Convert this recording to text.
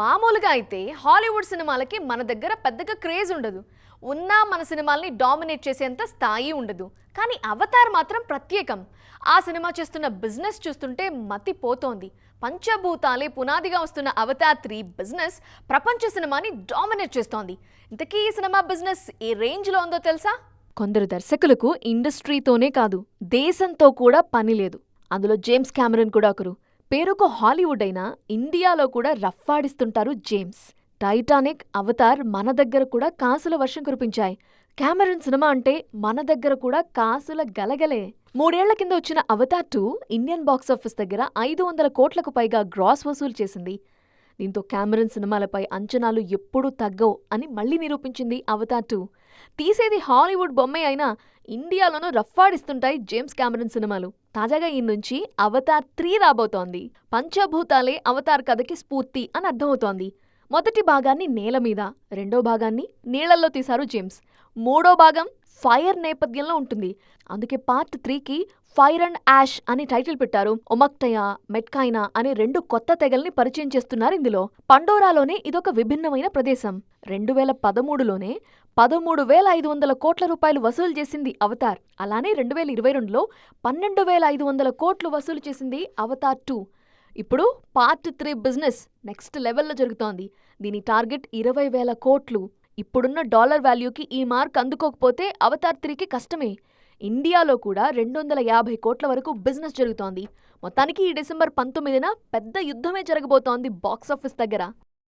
మామూలుగా అయితే హాలీవుడ్ సినిమాలకి మన దగ్గర పెద్దగా క్రేజ్ ఉండదు. ఉన్నా మన సినిమాల్ని డామినేట్ చేసేంత స్థాయి ఉండదు. కానీ అవతార్ మాత్రం ప్రత్యేకం. ఆ సినిమా చేస్తున్న బిజినెస్ చూస్తుంటే మతి పోతోంది. పంచభూతాలే పునాదిగా వస్తున్న అవతార్ త్రీ బిజినెస్ ప్రపంచ సినిమాని డామినేట్ చేస్తోంది. ఇంతకీ ఈ సినిమా బిజినెస్ ఏ రేంజ్లో ఉందో తెలుసా? కొందరు దర్శకులకు ఇండస్ట్రీతోనే కాదు దేశంతో కూడా పని లేదు. అందులో జేమ్స్ క్యామరన్ కూడా ఒకరు. పేరుకు హాలీవుడ్ అయినా ఇండియాలో కూడా రఫ్ఫాడిస్తుంటారు జేమ్స్. టైటానిక్ అవతార్ మన దగ్గర కూడా కాసుల వర్షం కురిపించాయి. కెమెరన్ సినిమా అంటే మన దగ్గర కూడా కాసుల గలగలే. మూడేళ్ళ కింద వచ్చిన అవతార్ టూ ఇండియన్ బాక్సాఫీస్ దగ్గర ఐదు వందల కోట్లకు పైగా గ్రాస్ వసూలు చేసింది. దీంతో క్యామరన్ సినిమాలపై అంచనాలు ఎప్పుడూ తగ్గవు అని మళ్ళీ నిరూపించింది అవతార్ టూ. తీసేది హాలీవుడ్ బొమ్మే అయినా ఇండియాలోనూ రఫ్ఫాడిస్తుంటాయి జేమ్స్ క్యామరన్ సినిమాలు. తాజాగా ఈ నుంచి అవతార్ త్రీ రాబోతోంది. పంచభూతాలే అవతార్ కథకి స్ఫూర్తి అని అర్థమవుతోంది. మొదటి భాగాన్ని నేల మీద రెండో భాగాన్ని నీళ్ళలో తీశారు జేమ్స్. మూడో భాగం ఫైర్ నేపథ్యంలో ఉంటుంది. అందుకే పార్ట్ త్రీకి ఫైర్ అండ్ యాష్ అని టైటిల్ పెట్టారు. ఒమక్టయా మెట్కాయినా అనే రెండు కొత్త తెగల్ని పరిచయం చేస్తున్నారు ఇందులో. పండోరాలోనే ఇదొక విభిన్నమైన ప్రదేశం. రెండు వేల పదమూడులోనే పదమూడు వేల ఐదు వందల కోట్ల రూపాయలు వసూలు చేసింది అవతార్. అలానే రెండు వేల ఇరవై రెండులో పన్నెండు వేల ఐదు వందల కోట్లు వసూలు చేసింది అవతార్ టూ. ఇప్పుడు పార్ట్ త్రీ బిజినెస్ నెక్స్ట్ లెవెల్లో జరుగుతోంది. దీని టార్గెట్ ఇరవై వేల కోట్లు. ఇప్పుడున్న డాలర్ వాల్యూకి ఈ మార్క్ అందుకోకపోతే అవతార్ త్రీకి కష్టమే. ఇండియాలో కూడా రెండు వందల యాభై కోట్ల వరకు బిజినెస్ జరుగుతోంది. మొత్తానికి ఈ డిసెంబర్ పంతొమ్మిదిన పెద్ద యుద్ధమే జరగబోతోంది బాక్సాఫీస్ దగ్గర.